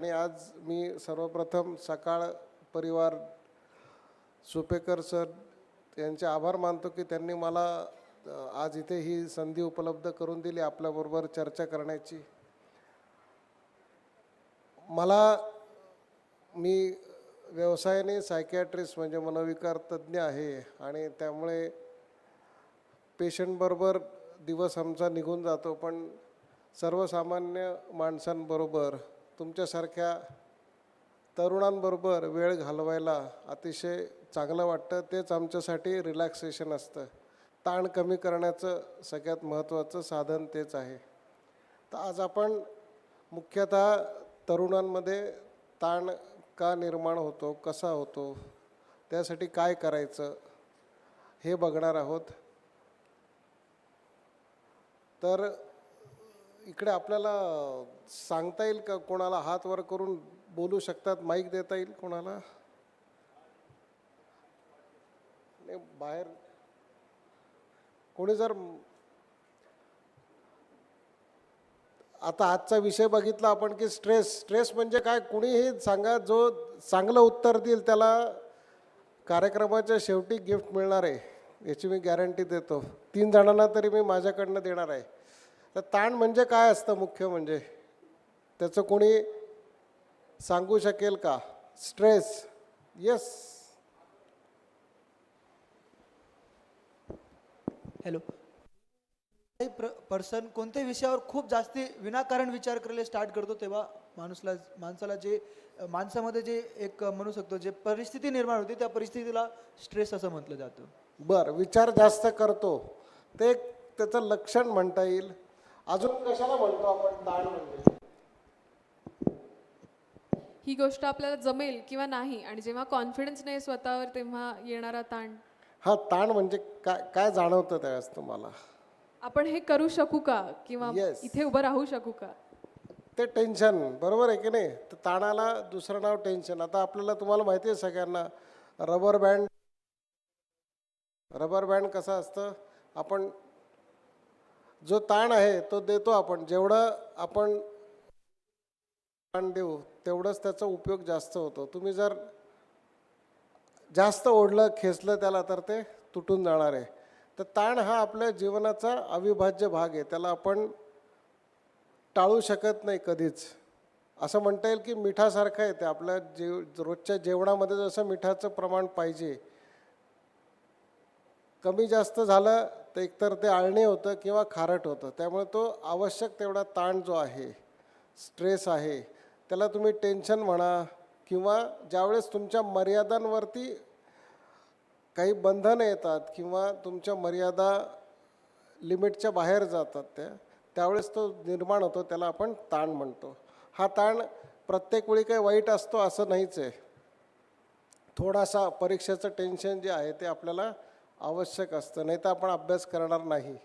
आणि आज मी सर्वप्रथम सकाळ परिवार सुपेकर सर यांचे आभार मानतो की त्यांनी मला आज इथे ही संधी उपलब्ध करून दिली आपल्याबरोबर चर्चा करण्याची. मला मी व्यवसायाने सायकॅट्रिस्ट म्हणजे मनोविकार तज्ज्ञ आहे आणि त्यामुळे पेशंटबरोबर दिवस आमचा निघून जातो पण सर्वसामान्य माणसांबरोबर तुमच्यासारख्या तरुणांबरोबर वेळ घालवायला अतिशय चांगलं वाटतं. तेच आमच्यासाठी रिलॅक्सेशन असतं. ताण कमी करण्याचं सगळ्यात महत्त्वाचं साधन तेच आहे. तर आज आपण मुख्यतः तरुणांमध्ये ताण का निर्माण होतो कसा होतो त्यासाठी काय करायचं हे बघणार आहोत. तर इकडे आपल्याला सांगता येईल का? कोणाला हात वर करून बोलू शकतात? माईक देता येईल कोणाला? नाही बाहेर. कोणी जर आता आजचा विषय बघितला आपण की स्ट्रेस स्ट्रेस म्हणजे काय? कुणीही सांगा जो चांगलं उत्तर देईल त्याला कार्यक्रमाच्या शेवटी गिफ्ट मिळणार आहे. याची मी गॅरंटी देतो. तीन जणांना तरी मी माझ्याकडनं देणार आहे. तर ताण म्हणजे काय असतं मुख्य म्हणजे? त्याचं कोणी सांगू शकेल का? स्ट्रेस येस हॅलो काही प्र पर्सन कोणत्याही विषयावर खूप जास्ती विनाकारण विचार करायला स्टार्ट करतो तेव्हा माणूसला माणसाला जे माणसामध्ये जे एक म्हणू शकतो जे परिस्थिती निर्माण होते त्या परिस्थितीला स्ट्रेस असं म्हटलं जातं. बर विचार जास्त करतो. ते एक त्याचं लक्षण म्हणता येईल. अजून कशाला म्हणतो आपण ताण म्हणजे? ही गोष्ट आपल्याला जमेल किंवा नाही आणि जेव्हा कॉन्फिडन्स नाही स्वतःवर तेव्हा येणारा ताण. हा ताण म्हणजे काय काय जाणवतं त्यावेळेस तुम्हाला? आपण हे करू शकू का? किंवा Yes. इथे उभं राहू शकू का? ते टेन्शन बरोबर आहे की नाही? तर ताणाला दुसरं नाव टेन्शन आता आपल्याला तुम्हाला माहिती आहे सगळ्यांना रबर बँड रबर बँड कसं असतं? आपण जो ताण आहे तो देतो आपण. जेवढं आपण ताण देऊ तेवढंच त्याचा उपयोग जास्त होतो. तुम्ही जर जास्त ओढलं खेचलं त्याला तर ते तुटून जाणार आहे. तर ताण हा आपल्या जीवनाचा अविभाज्य भाग आहे. त्याला आपण टाळू शकत नाही कधीच. असं म्हणता येईल की मिठासारखं आहे ते. आपल्या जेव रोजच्या जेवणामध्ये जसं मिठाचं प्रमाण पाहिजे कमी जास्त झालं तर एकतर ते आळणी होतं किंवा खारट होतं. त्यामुळे तो आवश्यक तेवढा ताण जो आहे स्ट्रेस आहे त्याला तुम्ही टेन्शन म्हणा किंवा ज्यावेळेस तुमच्या मर्यादांवरती काही बंधनं येतात किंवा तुमच्या मर्यादा लिमिटच्या बाहेर जातात त्या त्यावेळेस तो निर्माण होतो त्याला आपण ताण म्हणतो. हा ताण प्रत्येक वेळी काही वाईट असतो असं नाहीच आहे. थोडासा परीक्षेचं टेन्शन जे आहे ते आपल्याला आवश्यक असतं. नाही तर आपण अभ्यास करणार नाही.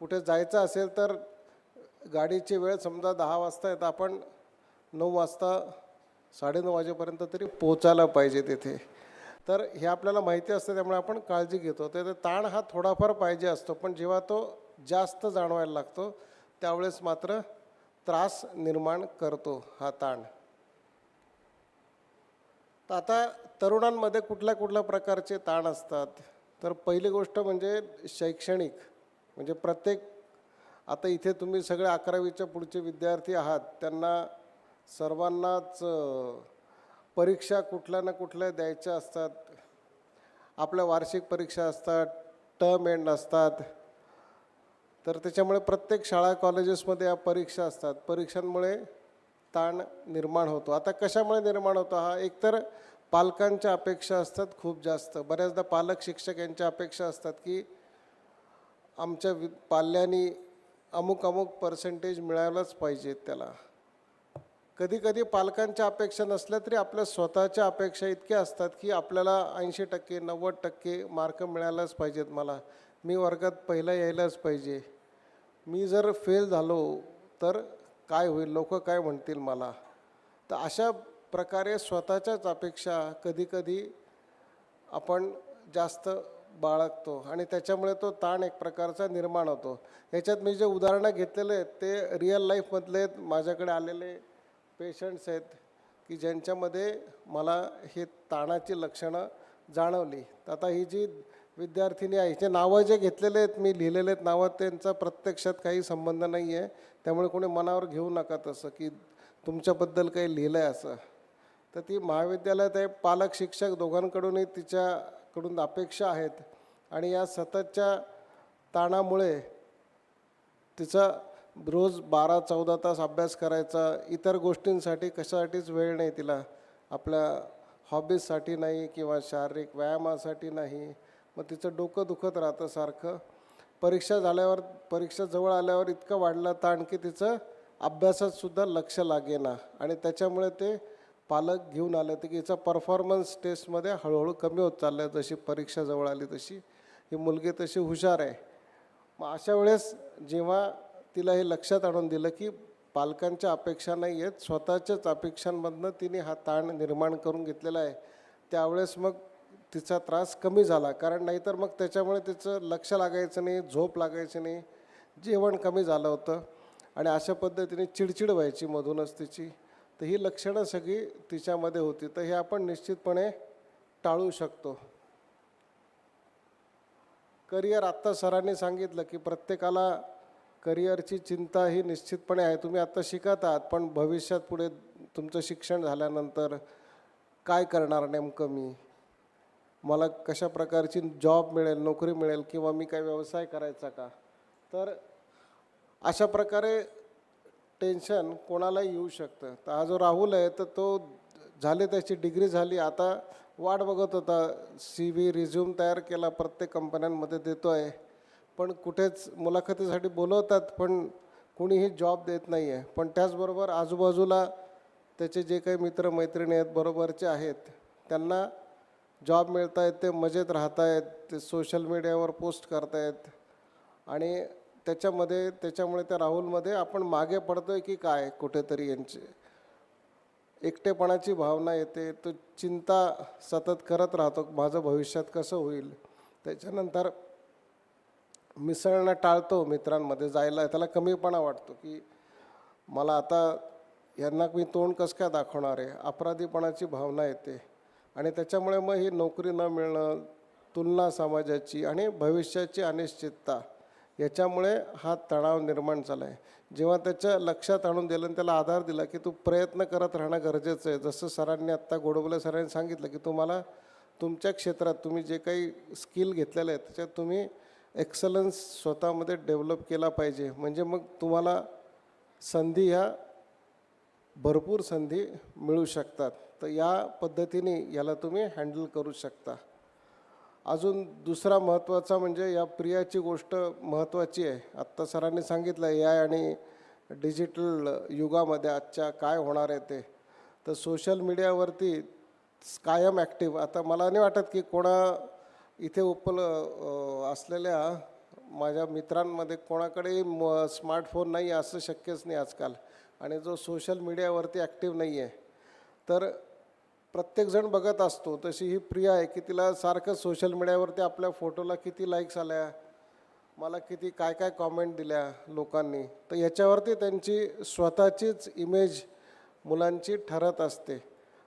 कुठे जायचं असेल तर गाडीची वेळ समजा दहा वाजता आहे तर आपण नऊ वाजता साडेनऊ वाजेपर्यंत तरी पोचायला पाहिजे तिथे. तर हे आपल्याला माहिती असतं त्यामुळे आपण काळजी घेतो. तर ताण हा थोडाफार पाहिजे असतो. पण जेव्हा तो जास्त जाणवायला लागतो त्यावेळेस मात्र त्रास निर्माण करतो हा ताण. तर आता तरुणांमध्ये कुठल्या कुठल्या प्रकारचे ताण असतात? तर पहिली गोष्ट म्हणजे शैक्षणिक म्हणजे प्रत्येक आता इथे तुम्ही सगळे अकरावीच्या पुढचे विद्यार्थी आहात त्यांना सर्वांनाच परीक्षा कुठल्या ना कुठल्या द्यायच्या असतात. आपल्या वार्षिक परीक्षा असतात टर्म एंड असतात. तर त्याच्यामुळे प्रत्येक शाळा कॉलेजेसमध्ये या परीक्षा असतात. परीक्षांमुळे ताण निर्माण होतो. आता कशामुळे निर्माण होतो? हा एकतर पालकांच्या अपेक्षा असतात खूप जास्त. बऱ्याचदा पालक शिक्षक यांच्या अपेक्षा असतात की आमच्या वि पाल्यानी अमुक अमुक पर्सेंटेज मिळायलाच पाहिजेत त्याला. कधी कधी पालकांच्या अपेक्षा नसल्या तरी आपल्या स्वतःच्या अपेक्षा इतक्या असतात की आपल्याला ऐंशी टक्के नव्वद टक्के मार्क मिळायलाच पाहिजेत मला. मी वर्गात पहिला यायलाच पाहिजे. मी जर फेल झालो तर काय होईल? लोक काय म्हणतील मला? तर अशा प्रकारे स्वतःच्याच अपेक्षा कधीकधी आपण जास्त बाळगतो आणि त्याच्यामुळे तो ताण एक प्रकारचा निर्माण होतो. याच्यात मी जे उदाहरणं घेतलेले आहेत ते रिअल लाईफमधले आहेत. माझ्याकडे आलेले पेशंट्स आहेत की ज्यांच्यामध्ये मला हे ताणाची लक्षणं जाणवली. तर आता ही जी विद्यार्थिनी आहे हिचे नावं जे घेतलेले आहेत मी लिहिलेले आहेत नावं त्यांचा प्रत्यक्षात काही संबंध नाही आहे त्यामुळे कोणी मनावर घेऊ नका तसं की तुमच्याबद्दल काही लिहिलं आहे असं. तर ती महाविद्यालयात आहे. पालक शिक्षक दोघांकडूनही तिच्याकडून अपेक्षा आहेत. आणि या सततच्या ताणामुळे तिचा रोज बारा चौदा तास अभ्यास करायचा इतर गोष्टींसाठी कशासाठीच वेळ नाही तिला. आपल्या हॉबीजसाठी नाही किंवा शारीरिक व्यायामासाठी नाही. मग तिचं डोकं दुखत राहतं सारखं. परीक्षा झाल्यावर परीक्षा जवळ आल्यावर इतकं वाढलं ताण की तिचं अभ्यासात सुद्धा लक्ष लागेना. आणि त्याच्यामुळे ते पालक घेऊन आले तर की हिचा परफॉर्मन्स टेस्टमध्ये हळूहळू कमी होत चाललं आहे जशी परीक्षा जवळ आली तशी. ही मुलगी तशी हुशार आहे. मग अशा वेळेस जेव्हा तिला हे लक्षात आणून दिलं की पालकांच्या अपेक्षा नाही आहेत स्वतःच्याच अपेक्षांमधनं तिने हा ताण निर्माण करून घेतलेला आहे त्यावेळेस मग तिचा त्रास कमी झाला. कारण नाहीतर मग त्याच्यामुळे तिचं लक्ष लागायचं नाही झोप लागायची नाही जेवण कमी झालं होतं. आणि अशा पद्धतीने चिडचिड व्हायची मधूनच तिची. तर ही लक्षणं सगळी तिच्यामध्ये होती. तर हे आपण निश्चितपणे टाळू शकतो. करिअर आत्ता सरांनी सांगितलं की प्रत्येकाला करिअरची चिंता ही निश्चितपणे आहे. तुम्ही आत्ता शिकत आहात पण भविष्यात पुढे तुमचं शिक्षण झाल्यानंतर काय करणार नेमकं मी? मला कशा प्रकारची जॉब मिळेल नोकरी मिळेल किंवा मी काय व्यवसाय करायचा का? तर अशा प्रकारे टेन्शन कोणालाही येऊ शकतं. तर हा जो राहुल आहे तर तो झाले त्याची डिग्री झाली. आता वाट बघत होता. सी व्ही रिझ्यूम तयार केला प्रत्येक कंपन्यांमध्ये देतो आहे पण कुठेच मुलाखतीसाठी बोलवतात पण कुणीही जॉब देत नाही आहे पण त्याचबरोबर आजूबाजूला त्याचे जे काही मित्र मैत्रिणी आहेत बरोबरचे आहेत त्यांना जॉब मिळत आहेत ते मजेत राहत आहेत ते सोशल मीडियावर पोस्ट करतायत. आणि त्याच्यामध्ये त्याच्यामुळे त्या राहुलमध्ये आपण मागे पडतोय की काय कुठेतरी यांचे. एकटेपणाची भावना येते तो चिंता सतत करत राहतो माझं भविष्यात कसं होईल? त्याच्यानंतर मिसळणं टाळतो मित्रांमध्ये जायला त्याला कमीपणा वाटतो की मला आता यांना मी तोंड कसं काय दाखवणार आहे? अपराधीपणाची भावना येते. आणि त्याच्यामुळे मग ही नोकरी न मिळणं तुलना समाजाची आणि भविष्याची अनिश्चितता याच्यामुळे हा तणाव निर्माण झाला आहे जेव्हा त्याच्या लक्षात आणून दिलं आणि त्याला आधार दिला की तू प्रयत्न करत राहणं गरजेचं आहे. जसं सरांनी आत्ता गोडबोले सरांनी सांगितलं की तुम्हाला तुमच्या क्षेत्रात तुम्ही जे काही स्किल घेतलेलं आहे त्याच्यात तुम्ही एक्सलन्स स्वतःमध्ये डेव्हलप केला पाहिजे. म्हणजे मग तुम्हाला संधी ह्या भरपूर संधी मिळू शकतात. तर या पद्धतीने याला तुम्ही हँडल करू शकता. अजून दुसरा महत्त्वाचा म्हणजे या प्रियाची गोष्ट महत्त्वाची आहे. आत्ता सरांनी सांगितलं ए आय आणि डिजिटल युगामध्ये आजच्या काय होणार आहे ते. तर सोशल मीडियावरती कायम ॲक्टिव्ह. आता मला नाही वाटत की कोणा इथे उपल असलेल्या माझ्या मित्रांमध्ये कोणाकडेही म स्मार्टफोन नाही असं शक्यच नाही आजकाल. आणि जो सोशल मीडियावरती ॲक्टिव्ह नाही आहे तर प्रत्येकजण बघत असतो. तशी ही प्रिया आहे की तिला सारखं सोशल मीडियावरती आपल्या फोटोला किती लाईक्स आल्या मला किती काय काय कॉमेंट दिल्या लोकांनी. तर याच्यावरती त्यांची स्वतःचीच इमेज मुलांची ठरत असते.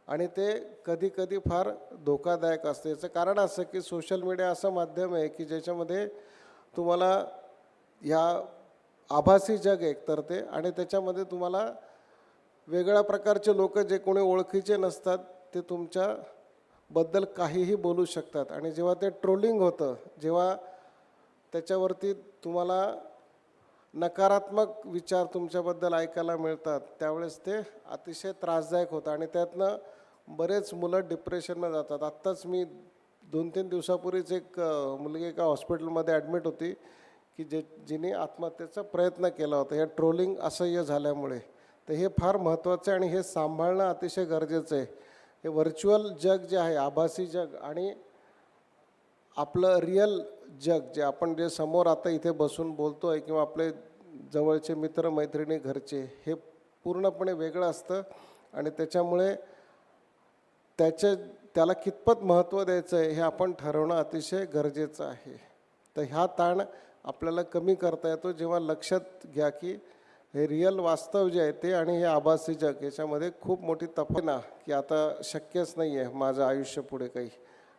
आणि ते कधी कधी फार धोकादायक असते. याचं कारण असं की सोशल मीडिया असं माध्यम आहे की ज्याच्यामध्ये तुम्हाला ह्या आभासी जग एकतर ते. आणि त्याच्यामध्ये तुम्हाला वेगळ्या प्रकारचे लोक जे कोणी ओळखीचे नसतात ते तुमच्याबद्दल काहीही बोलू शकतात. आणि जेव्हा ते ट्रोलिंग होतं जेव्हा त्याच्यावरती तुम्हाला नकारात्मक विचार तुमच्याबद्दल ऐकायला मिळतात त्यावेळेस ते अतिशय त्रासदायक होतं. आणि त्यातनं बरेच मुलं डिप्रेशनमध्ये जातात. आत्ताच मी दोन तीन दिवसापूर्वीच एक मुलगी एका हॉस्पिटलमध्ये ॲडमिट होती की जे जिने आत्महत्येचा प्रयत्न केला होता. या ट्रोलिंग असह्य झाल्यामुळे. तर हे फार महत्त्वाचं आहे आणि हे सांभाळणं अतिशय गरजेचं आहे. हे व्हर्च्युअल जग जे आहे आभासी जग आणि आपलं रिअल जग जे आपण जे समोर आता इथे बसून बोलतो आहे किंवा आपले जवळचे मित्र मैत्रिणी घरचे हे पूर्णपणे वेगळं असतं आणि त्याच्यामुळे त्याच्या त्याला कितपत महत्त्व द्यायचं आहे हे आपण ठरवणं अतिशय गरजेचं आहे. तर ह्या ताण आपल्याला कमी करता येतो जेव्हा लक्षात घ्या की हे रिअल वास्तव जे आहे ते आणि हे आभासी जग याच्यामध्ये खूप मोठी तपना की आता शक्यच नाही आहे माझं आयुष्य पुढे काही.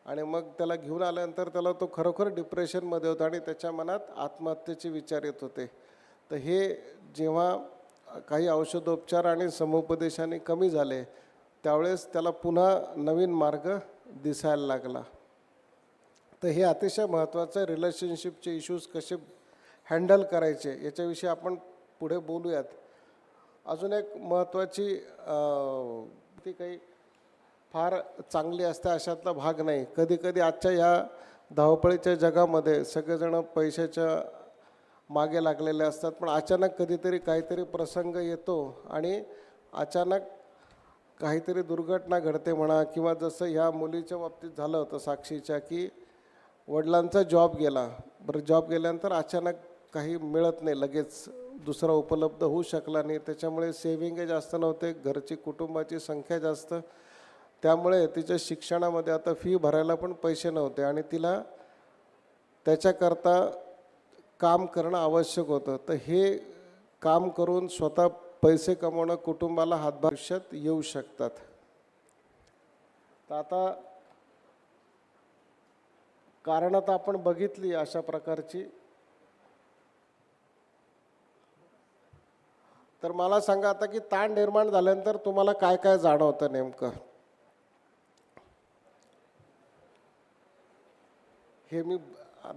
आणि मग त्याला घेऊन आल्यानंतर त्याला तो खरोखर डिप्रेशनमध्ये होता आणि त्याच्या मनात आत्महत्येचे विचार येत होते. तर हे जेव्हा काही औषधोपचार आणि समुपदेशाने कमी झाले त्यावेळेस त्याला पुन्हा नवीन मार्ग दिसायला लागला. तर हे अतिशय महत्त्वाचं आहे रिलेशनशिपचे इश्यूज कसे हँडल करायचे याच्याविषयी आपण पुढे बोलूयात. अजून एक महत्त्वाची ती काही फार चांगली असते अशातला भाग नाही. कधी कधी आजच्या ह्या धावपळीच्या जगामध्ये सगळेजण पैशाच्या मागे लागलेले असतात पण अचानक कधीतरी काहीतरी प्रसंग येतो आणि अचानक काहीतरी दुर्घटना घडते म्हणा किंवा जसं ह्या मुलीच्या बाबतीत झालं होतं साक्षीच्या की वडिलांचा जॉब गेला. बरं जॉब गेल्यानंतर अचानक काही मिळत नाही लगेच दुसरा उपलब्ध होऊ शकला नाही. त्याच्यामुळे सेव्हिंग जास्त नव्हते घरची कुटुंबाची संख्या जास्त. त्यामुळे तिच्या शिक्षणामध्ये आता फी भरायला पण पैसे नव्हते आणि तिला त्याच्याकरता काम करणं आवश्यक होतं. तर हे काम करून स्वतः पैसे कमवणं कुटुंबाला हातभार आयुष्यात येऊ शकतात. तर आता कारणं तर आपण बघितली अशा प्रकारची. तर मला सांगा आता की ताण निर्माण झाल्यानंतर तुम्हाला काय काय जाणवतं नेमकं? हे मी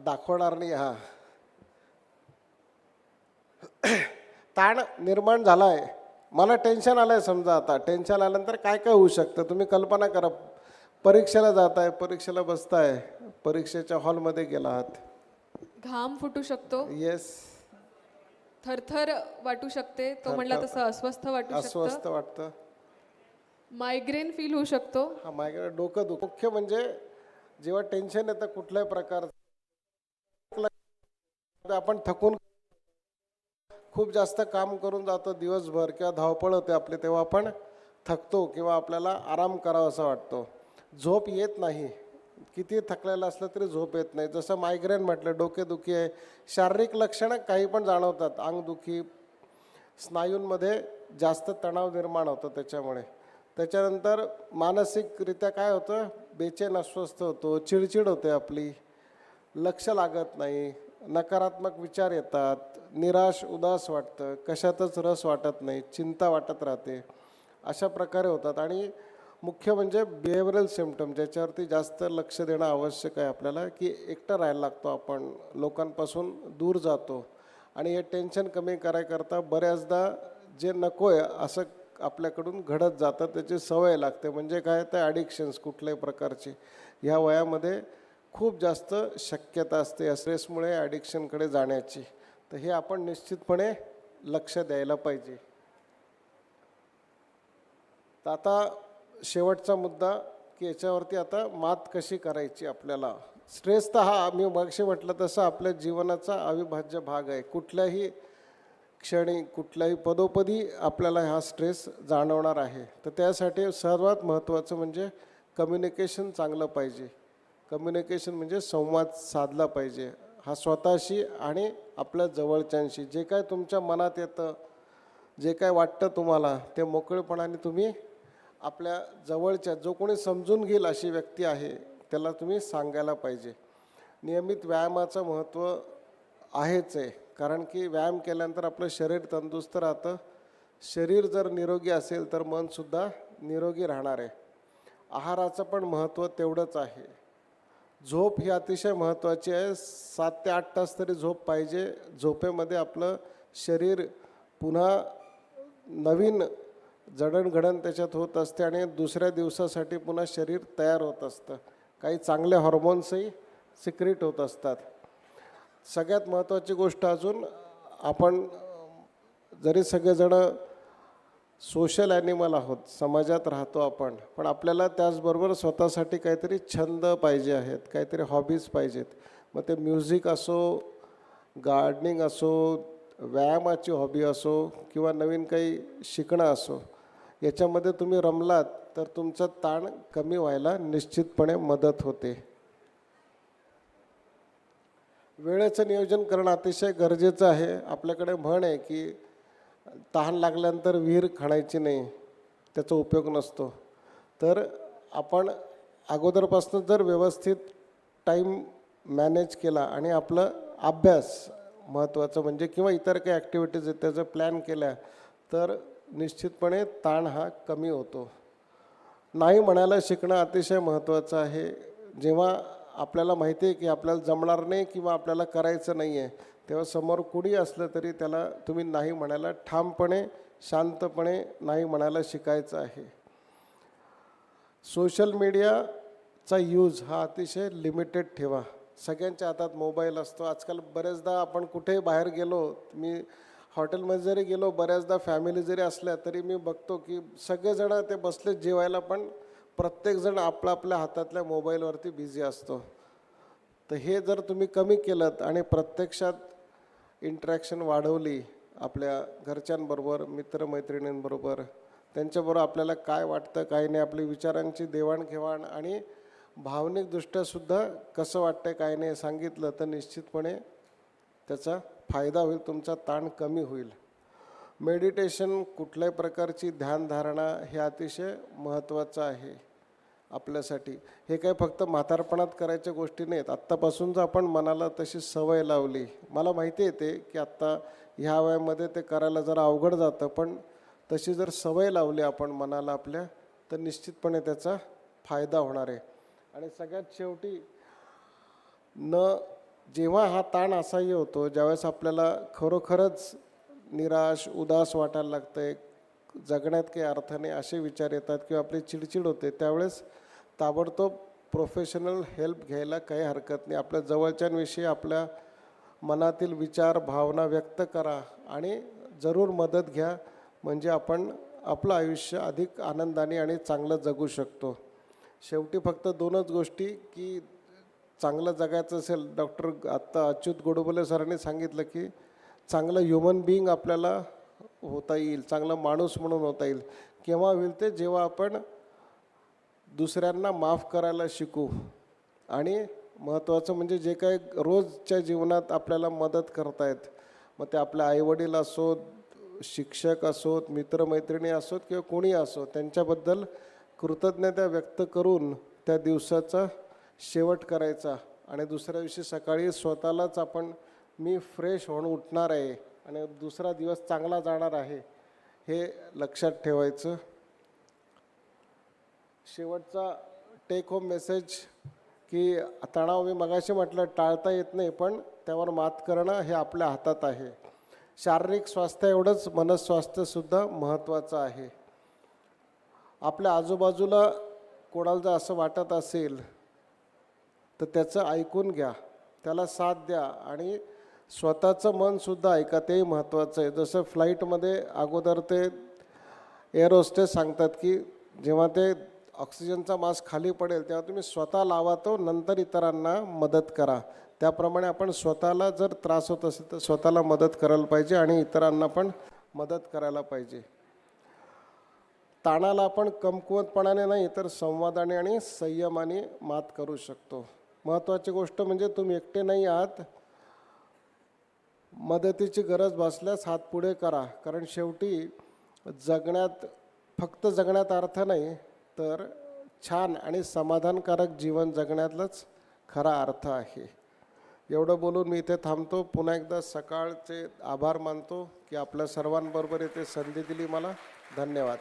दाखवणार नाही हा. ताण निर्माण झाला आहे मला टेन्शन आलं आहे समजा आता. टेन्शन आल्यानंतर काय काय होऊ शकतं? तुम्ही कल्पना करा. परीक्षेला जात आहे परीक्षेला बसताय परीक्षेच्या हॉलमध्ये गेला आहात घाम फुटू शकतो. येस थरथर वाटू शकते. तो म्हणला तसं अस्वस्थ वाटू शकतं. अस्वस्थ वाटतं. मायग्रेन फील होऊ शकतो. हा माझ्याकडे डोकं दुख मुख्य म्हणजे जेव्हा टेन्शन येतं कुठल्याही प्रकारचं आपण थकून खूप जास्त काम करून जातो दिवसभर किंवा धावपळ होते आपली तेव्हा आपण थकतो किंवा आपल्याला आराम करावा असं वाटतो. झोप येत नाही. किती थकलेलं असलं तरी झोप येत नाही. जसं मायग्रेन म्हटलं डोकेदुखी आहे. शारीरिक लक्षणं काही पण जाणवतात. अंगदुखी स्नायूंमध्ये जास्त तणाव निर्माण होतो त्याच्यामुळे. त्याच्यानंतर मानसिकरित्या काय होतं? बेचैन अस्वस्थ होतो. चिडचिड होते आपली. लक्ष लागत नाही. नकारात्मक विचार येतात. निराश उदास वाटतं. कशातच रस वाटत नाही. चिंता वाटत राहते. अशा प्रकारे होतात. आणि मुख्य म्हणजे बिहेवियरल सिमटम ज्याच्यावरती जास्त लक्ष देणं आवश्यक आहे आपल्याला की एकटं राहायला लागतो आपण. लोकांपासून दूर जातो. आणि हे टेन्शन कमी करायकरता बऱ्याचदा जे नको आहे असं आपल्याकडून घडत जातं. त्याची सवय लागते. म्हणजे काय? तर ॲडिक्शन्स कुठल्याही प्रकारची. ह्या वयामध्ये खूप जास्त शक्यता असते या स्ट्रेसमुळे ॲडिक्शनकडे जाण्याची. तर हे आपण निश्चितपणे लक्ष द्यायला पाहिजे. तर आता शेवटचा मुद्दा की याच्यावरती आता मात कशी करायची आपल्याला? स्ट्रेस तर हा मी मगाशी म्हटलं तसं आपल्या जीवनाचा अविभाज्य भाग आहे. कुठल्याही क्षणी कुठल्याही पदोपदी आपल्याला हा स्ट्रेस जाणवणार आहे. तर त्यासाठी सर्वात महत्त्वाचं म्हणजे कम्युनिकेशन चांगलं पाहिजे. कम्युनिकेशन म्हणजे संवाद साधला पाहिजे. हा स्वतःशी आणि आपल्या जवळच्यांशी. जे काय तुमच्या मनात येतं जे काय वाटतं तुम्हाला ते मोकळेपणाने तुम्ही आपल्या जवळच्या जो कोणी समजून घेईल अशी व्यक्ती आहे त्याला तुम्ही सांगायला पाहिजे. नियमित व्यायामाचं महत्त्व आहेच आहे कारण की व्यायाम केल्यानंतर आपलं शरीर तंदुरुस्त राहतं. शरीर जर निरोगी असेल तर मनसुद्धा निरोगी राहणार आहे आहाराचं पण महत्त्व तेवढंच आहे. झोप ही अतिशय महत्त्वाची आहे. सात ते आठ तास तरी झोप पाहिजे. झोपेमध्ये आपलं शरीर पुन्हा नवीन जडणघडण त्याच्यात होत असते आणि दुसऱ्या दिवसासाठी पुन्हा शरीर तयार होत असतं. काही चांगले हॉर्मोन्सही सिक्रेट होत असतात. सगळ्यात महत्त्वाची गोष्ट अजून आपण जरी सगळेजणं सोशल ॲनिमल आहोत समाजात राहतो आपण पण आपल्याला त्याचबरोबर स्वतःसाठी काहीतरी छंद पाहिजे आहेत काहीतरी हॉबीज पाहिजेत. मग ते म्युझिक असो गार्डनिंग असो व्यायामाची हॉबी असो किंवा नवीन काही शिकणं असो याच्यामध्ये तुम्ही रमलात तर तुमचा ताण कमी व्हायला निश्चितपणे मदत होते. वेळेचं नियोजन करणं अतिशय गरजेचं आहे. आपल्याकडे म्हण आहे की तहान लागल्यानंतर विहीर खणायची नाही त्याचा उपयोग नसतो. तर आपण अगोदरपासून जर व्यवस्थित टाईम मॅनेज केला आणि आपलं अभ्यास महत्त्वाचं म्हणजे किंवा इतर काही ॲक्टिव्हिटीज आहेत त्याचं प्लॅन केल्या तर निश्चितपणे ताण हा कमी होतो. नाही म्हणायला शिकणं अतिशय महत्त्वाचं आहे. जेव्हा आपल्याला माहिती आहे की आपल्याला जमणार नाही किंवा आपल्याला करायचं नाही आहे तेव्हा समोर कुणी असलं तरी त्याला तुम्ही नाही म्हणायला ठामपणे शांतपणे नाही म्हणायला शिकायचं आहे. सोशल मीडियाचा यूज हा अतिशय लिमिटेड ठेवा. सगळ्यांच्या हातात मोबाईल असतो. आजकाल बऱ्याचदा आपण कुठेही बाहेर गेलो मी हॉटेलमध्ये जरी गेलो बऱ्याचदा फॅमिली जरी असल्या तरी मी बघतो की सगळेजण ते बसले जेवायला पण प्रत्येकजण आपल्या आपल्या हातातल्या मोबाईलवरती बिझी असतो. तर हे जर तुम्ही कमी केलं आणि प्रत्यक्षात इंटरॅक्शन वाढवली आपल्या घरच्यांबरोबर मित्रमैत्रिणींबरोबर त्यांच्याबरोबर आपल्याला काय वाटतं काय नाही आपली विचारांची देवाणघेवाण आणि भावनिकदृष्ट्यासुद्धा कसं वाटतं काय नाही सांगितलं तर निश्चितपणे त्याचा फायदा होईल तुमचा ताण कमी होईल. मेडिटेशन कुठल्याही प्रकारची ध्यानधारणा हे अतिशय महत्त्वाचं आहे आपल्यासाठी. हे काय फक्त म्हातारपणात करायच्या गोष्टी नाहीत. आत्तापासून जर आपण मनाला तशी सवय लावली मला माहिती येते की आत्ता ह्या वयामध्ये ते करायला जरा अवघड जातं पण तशी जर सवय लावली आपण मनाला आपल्या तर निश्चितपणे त्याचा फायदा होणार आहे. आणि सगळ्यात शेवटी न जेव्हा हा ताण असाही होतो ज्यावेळेस आपल्याला खरोखरच निराश उदास वाटायला लागतंय जगण्यात काही अर्थ नाही असे विचार येतात किंवा आपली चिडचिड होते त्यावेळेस ताबडतोब प्रोफेशनल हेल्प घ्यायला काही हरकत नाही. आपल्या जवळच्यांविषयी आपल्या मनातील विचार भावना व्यक्त करा आणि जरूर मदत घ्या. म्हणजे आपण आपलं आयुष्य अधिक आनंदाने आणि चांगलं जगू शकतो. शेवटी फक्त दोनच गोष्टी की चांगलं जगायचं असेल डॉक्टर आत्ता अच्युत गोडबोले सरांनी सांगितलं की चांगलं ह्युमन बिईंग आपल्याला होता येईल चांगला माणूस म्हणून होता येईल. केव्हा होईल ते? जेव्हा आपण दुसऱ्यांना माफ करायला शिकू. आणि महत्त्वाचं म्हणजे जे काही रोजच्या जीवनात आपल्याला मदत करतायत मग ते आपले आईवडील असोत शिक्षक असोत मित्रमैत्रिणी असोत किंवा कोणी असो त्यांच्याबद्दल कृतज्ञता व्यक्त करून त्या दिवसाचा शेवट करायचा आणि दुसऱ्या दिवशी सकाळी स्वतःलाच आपण मी फ्रेश होऊन उठणार आहे आणि दुसरा दिवस चांगला जाणार आहे हे लक्षात ठेवायचं. शेवटचा टेक होम मेसेज की तणाव मी मगाशी म्हटलं टाळता येत नाही पण त्यावर मात करणं हे आपल्या हातात आहे. शारीरिक स्वास्थ्य एवढंच मनस्वास्थ्यसुद्धा महत्त्वाचं आहे. आपल्या आजूबाजूला कोणाला जर असं वाटत असेल तर त्याचं ऐकून घ्या. त्याला साथ द्या. आणि स्वतःचं मनसुद्धा ऐका. तेही महत्त्वाचं आहे. जसं फ्लाईटमध्ये अगोदर ते एअर होस्टेस सांगतात की जेव्हा ते ऑक्सिजनचा मास्क खाली पडेल तेव्हा तुम्ही स्वतः लावा तो नंतर इतरांना मदत करा. त्याप्रमाणे आपण स्वतःला जर त्रास होत असेल तर स्वतःला मदत करायला पाहिजे आणि इतरांना पण मदत करायला पाहिजे. ताणाला आपण कमकुवतपणाने नाही तर संवादाने आणि संयमाने मात करू शकतो. महत्त्वाची गोष्ट म्हणजे तुम्ही एकटे नाही आहात. मदतीची गरज भासल्यास हात पुढे करा. कारण शेवटी जगण्यात फक्त जगण्यात अर्थ नाही तर छान आणि समाधानकारक जीवन जगण्यातलाच खरा अर्थ आहे. एवढं बोलून मी इथे थांबतो. पुन्हा एकदा सकाळचे आभार मानतो की आपल्या सर्वांबरोबर इथे संधी दिली मला. धन्यवाद.